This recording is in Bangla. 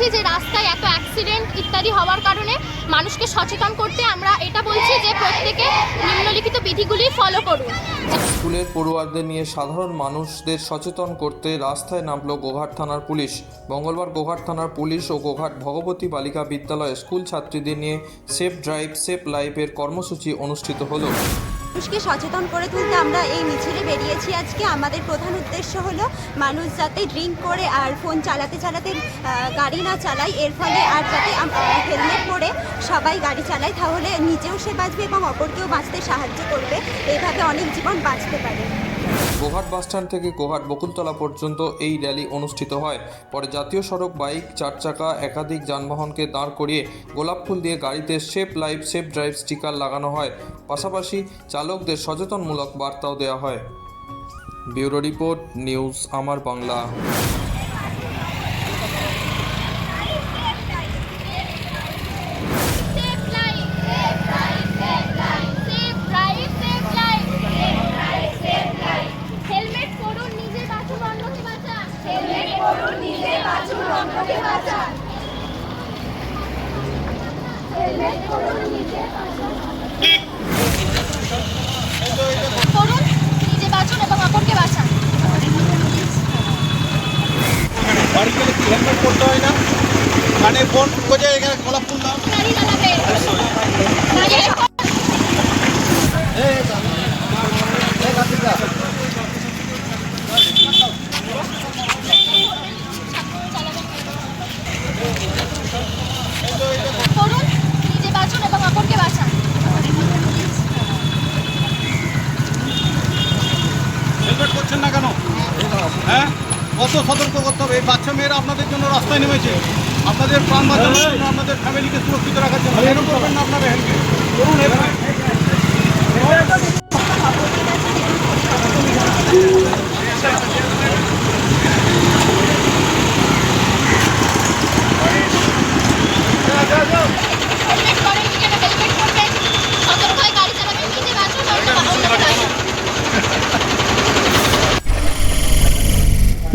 বলছি যে রাস্তায় এত অ্যাক্সিডেন্ট ইত্যাদি হওয়ার কারণে মানুষকে সচেতন করতে আমরা এটা বলছি যে প্রত্যেকে নিম্নলিখিত বিধিগুলি ফলো করুন। স্কুলের পড়ুয়াদের নিয়ে সাধারণ মানুষদের সচেতন করতে রাস্তায় নামলো গোঘাট থানার পুলিশ। মঙ্গলবার গোঘাট থানার পুলিশ ও গোঘাট ভগবতী বালিকা বিদ্যালয়ে স্কুল ছাত্রীদের নিয়ে সেফ ড্রাইভ, সেফ লাইফের কর্মসূচি অনুষ্ঠিত হলো। মানুষকে সচেতন করে তুলতে আমরা এই মিছিলে বেরিয়েছি আজকে। আমাদের প্রধান উদ্দেশ্য হলো মানুষ যাতে ড্রিঙ্ক করে আর ফোন চালাতে চালাতে গাড়ি না চালায়। এর ফলে আর যাতে হেলমেট পরে সবাই গাড়ি চালায়, তাহলে নিজেও সে বাঁচবে এবং অপরকেও বাঁচতে সাহায্য করবে। এইভাবে অনেক জীবন বাঁচতে পারে। গোঘাট বাসস্ট্যান্ড থেকে গোহাট বকুলতলা পর্যন্ত এই র্যালি অনুষ্ঠিত হয়। পরে জাতীয় সড়ক, বাইক, চার চাকা, একাধিক যানবাহনকে দাঁড় করিয়ে গোলাপ ফুল দিয়ে গাড়িতে safe life safe drive sticker লাগানো হয়। পাশাপাশি চালকদের সচেতনমূলক বার্তাও দেওয়া হয়। Bureau report, news, Amar Bangla safe life safe life safe life safe drive safe life safe life safe life helmet পরুন নিজে বাঁচুন অন্যকে বাঁচান হেলমেট পরুন নিজে বাঁচুন অন্যকে বাঁচান হেলমেট নিজে বাঁচুন এবং অপরকে বাঁচান। বাড়ি গেলে কি হেলমেট পরতে হয় না। কানে ফোন কোথায় এখানে খোলা ফুল দাও গাড়ি চালাবে গাড়ি করুন নিজে বাঁচুন এবং অপরকে বাঁচান হেলমেট করছেন না কেন? হ্যাঁ? কত সতর্ক করতে হবে? এই বাচ্চা মেয়েরা আপনাদের জন্য রাস্তায় নেমেছে। আপনাদের প্রাণ বাঁচানোর জন্য আপনাদের ফ্যামিলিকে সুরক্ষিত রাখার জন্য। এরকম করবেন না আপনারা? হেলমেট করুন হেলমেট হেলমেট পরেন নিজেরা হেলমেট পরবেন সতর্ক হয়ে গাড়ি চালাবেন নিজে বাঁচুন অন্য অন্যকে বাঁচান